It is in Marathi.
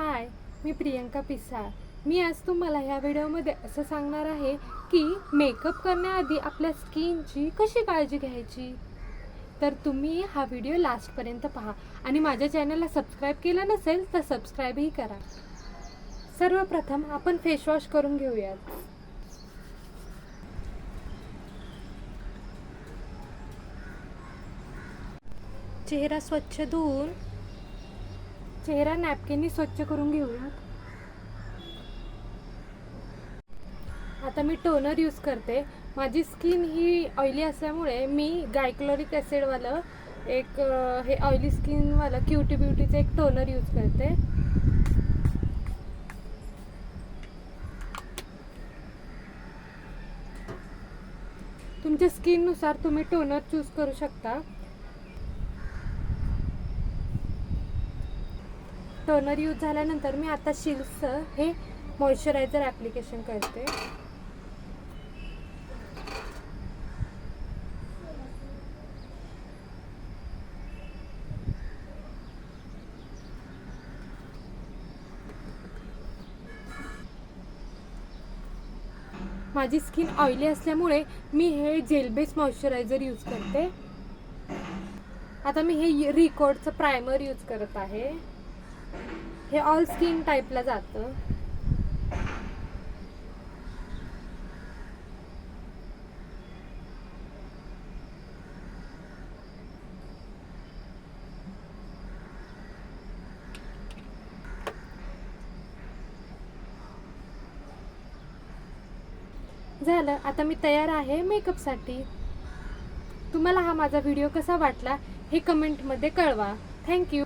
हाय मी प्रियंका पिसाळ. मी आज तुम्हाला ह्या व्हिडिओमध्ये असं सांगणार आहे की मेकअप करण्याआधी आपल्या स्किनची कशी काळजी घ्यायची? तर तुम्ही हा व्हिडिओ लास्टपर्यंत पहा आणि माझ्या चॅनलला सबस्क्राईब केलं नसेल तर सबस्क्राईबही करा. सर्वप्रथम आपण फेसवॉश करून घेऊयात. चेहरा स्वच्छ धुवून चेहरा नॅपकिननी स्वच्छ करून घेऊयात. आता मी टोनर यूज करते. माझी स्किन ही ऑइली असल्यामुळे मी गायक्लोरिक ॲसिडवालं एक हे ऑइली स्किनवालं क्युटी ब्युटीचं एक टोनर यूज करते. तुमच्या स्किननुसार तुम्ही टोनर चूज करू शकता. टोनर यूज झाल्यानंतर मी आता शिल्सचं हे मॉइश्चरायझर ॲप्लिकेशन करते. माझी स्किन ऑइली असल्यामुळे मी हे जेल बेस मॉइश्चरायझर यूज करते. आता मी हे रिकॉर्डचं प्रायमर यूज करत आहे. हे ऑल स्किन टाईपला जातं. झालं. आता मी तयार आहे मेकअपसाठी तुम्हाला हा माझा व्हिडिओ कसा वाटला हे कमेंटमध्ये कळवा. थँक्यू